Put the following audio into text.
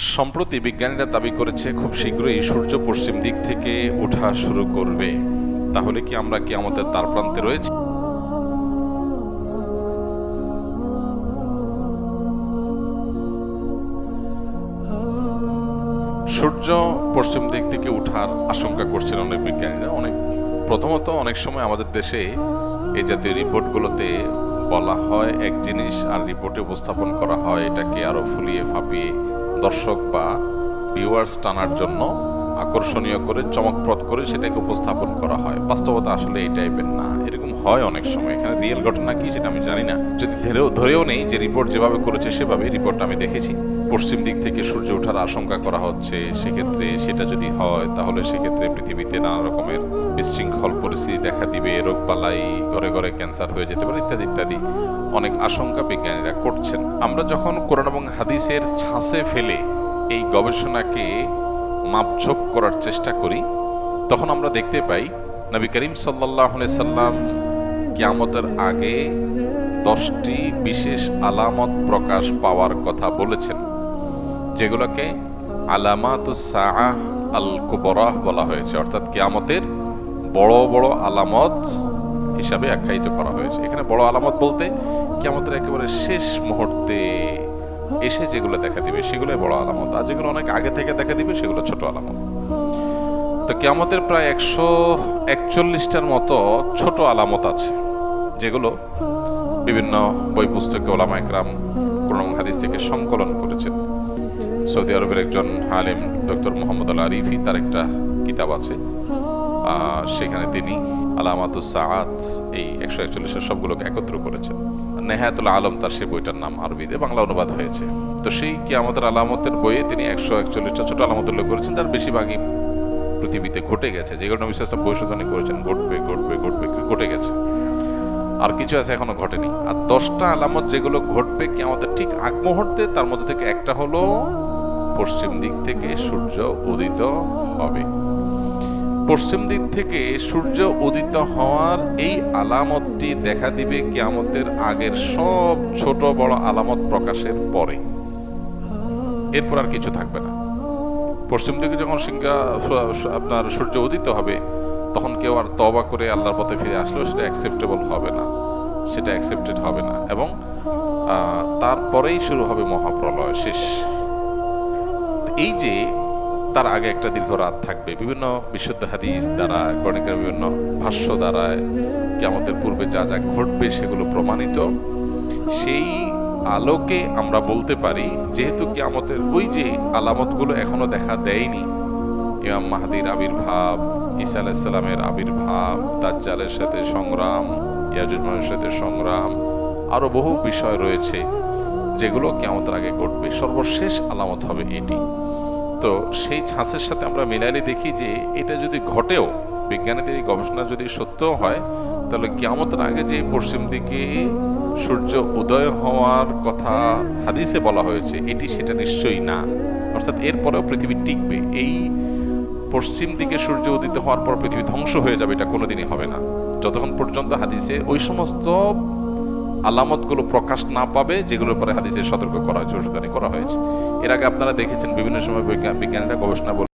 সম্প্রতি বিজ্ঞানীরা দাবি করেছে খুব শীঘ্রই সূর্য পশ্চিম দিক থেকে ওঠা শুরু করবে। তাহলে কি আমরা কি আমাদের তার প্রান্তে রয়েছি? সূর্য পশ্চিম দিক থেকে ওঠার আশঙ্কা করছেন অনেক বিজ্ঞানীরা। অনেক, প্রথমত অনেক সময় আমাদের দেশে এই জাতীয় রিপোর্টগুলোতে বলা হয় এক জিনিস আর রিপোর্টে উপস্থাপন করা হয় এটাকে আরও ফুলিয়ে ফাঁপিয়ে দর্শক বা ভিউয়ার্স টানার জন্য আকর্ষণীয় করে, চমকপ্রদ করে সেটাকে উপস্থাপন করা হয়। বাস্তবতা আসলে এই টাইপের না। এরকম হয় অনেক সময়। এখানে রিয়েল ঘটনা কি সেটা আমি জানি না। যদি ধরেও ধরেও নেই যে রিপোর্ট যেভাবে করেছে সেভাবে রিপোর্টটা আমি দেখেছি। পশ্চিম দিক থেকে সূর্য ওঠার আশঙ্কা করা হচ্ছে, সেক্ষেত্রে সেটা যদি হয়, তাহলে সেক্ষেত্রে পৃথিবীতে নানা রকমের বিশৃঙ্খল পরিস্থিতি দেখা দিবে, রোগবালাই, ঘরে ঘরে ক্যান্সার হয়ে যেতে পারে, ইত্যাদি ইত্যাদি। অনেক আশঙ্কা বিজ্ঞানীরা করছেন। আমরা যখন কোরআন এবং হাদিসের ছাঁচে ফেলে এই গবেষণাকে মাপঝোপ করার চেষ্টা করি, তখন আমরা দেখতে পাই, নবী করিম সাল্লাহ সাল্লাম কিয়ামতের আগে দশটি বিশেষ আলামত প্রকাশ পাওয়ার কথা বলেছেন। যেগুলোকে আলামাত আল কুবরাহ বলা হয়েছে। অর্থাৎ কিয়ামতের বড় বড় আলামত হিসাবে আখ্যায়িত করা হয়েছে। এখানে বড় আলামত বলতে কিয়ামতের একেবারে শেষ মুহূর্তে এসে যেগুলো দেখা দিবে, সেগুলোই বড় আলামত। আর যেগুলো অনেক আগে থেকে দেখা দিবে, সেগুলো ছোট আলামত। তো কিয়ামতের প্রায় একশো একচল্লিশটার মতো ছোট আলামত আছে, যেগুলো বিভিন্ন বই পুস্তকে ওলামা একরাম কোরআন হাদিস থেকে সংকলন করেছেন। সৌদি আরবের একজন আলিম, ডক্টর মোহাম্মদ আল আরিফি, তার একটা কিতাব আছে। সেখানে তিনি আলামাতুস সাআত, এই একশো একচল্লিশের সবগুলোকে একত্র করেছেন। নেহায়াতুল আলম তার সেই বইটার নাম আরবিতে বাংলা অনুবাদ হয়েছে। তো সেই কি আমাদের আলামতের বইয়ে তিনি একশো একচল্লিশটা ছোট আলামত উল্লেখ করেছেন তার বেশিরভাগই পৃথিবীতে ঘটে গেছে। যেগুলো নবী সাল্লাল্লাহু ভবিষ্যৎবাণী করেছেন, ঘটবে ঘটবে ঘটবে, ঘটে গেছে। আর কিছু আছে এখনও ঘটেনি। আর দশটা আলামত যেগুলো ঘটবে কি আমাদের ঠিক আগ মুহূর্তে, তার মধ্যে থেকে একটা হলো, পশ্চিম দিক থেকে সূর্য উদিত হবে। পশ্চিম দিক থেকে সূর্য উদিত হওয়ার এই আলামতটি দেখা দিবে কিয়ামতের আগের সব ছোট বড় আলামত প্রকাশের পরে। এরপর আর কিছু থাকবে না। পশ্চিম দিকে যখন সিংহা আপনার সূর্য উদিত হবে তখন কেউ আর তবা করে আল্লাহর পথে ফিরে আসলেও সেটা অ্যাকসেপ্টেবল হবে না। সেটা অ্যাকসেপ্টেড হবে না। এবং তারপরেই শুরু হবে মহাপ্রলয়, শেষ। এই যে, তার আগে একটা দীর্ঘ রাত থাকবে। বিভিন্ন বিশুদ্ধ হাদিস দ্বারা গণিকের বিভিন্ন ভাষ্য দ্বারা কেমতের পূর্বে যা যা ঘটবে সেগুলো প্রমাণিত। সেই আলোকে আমরা বলতে পারি, যেহেতু কিয়ামতের ওই যে আলামতগুলো এখনও দেখা দেয়নি ইমাম মাহাদির আবির্ভাব, ঈসা আলাইসাল্লামের আবির্ভাব, দাজ্জালের সাথে সংগ্রাম ইয়াজুজমানের সাথে সংগ্রাম আরও বহু বিষয় রয়েছে যেগুলো কেমতের আগে ঘটবে। সর্বশেষ আলামত হবে এটি। তো সেই ছাঁচের সাথে আমরা মিলাইলে দেখি যে এটা যদি ঘটেও, বিজ্ঞানীদের এই গবেষণা যদি সত্যও হয়, তাহলে কিয়ামতের আগে যে পশ্চিম দিকে সূর্য উদয় হওয়ার কথা হাদিসে বলা হয়েছে, এটি সেটা নিশ্চয়ই না। অর্থাৎ এরপরেও পৃথিবী টিকবে। এই পশ্চিম দিকে সূর্য উদিত হওয়ার পর পৃথিবী ধ্বংস হয়ে যাবে, এটা কোনোদিনই হবে না। যতক্ষণ পর্যন্ত হাদিসে ওই সমস্ত আলামতগুলো প্রকাশ না পাবে, যেগুলোর পরে হাদিসে সতর্ক করা হয়েছে করা হয়েছে। এর আগে আপনারা দেখেছেন বিভিন্ন সময় বৈজ্ঞা- বিজ্ঞানীরা গবেষণা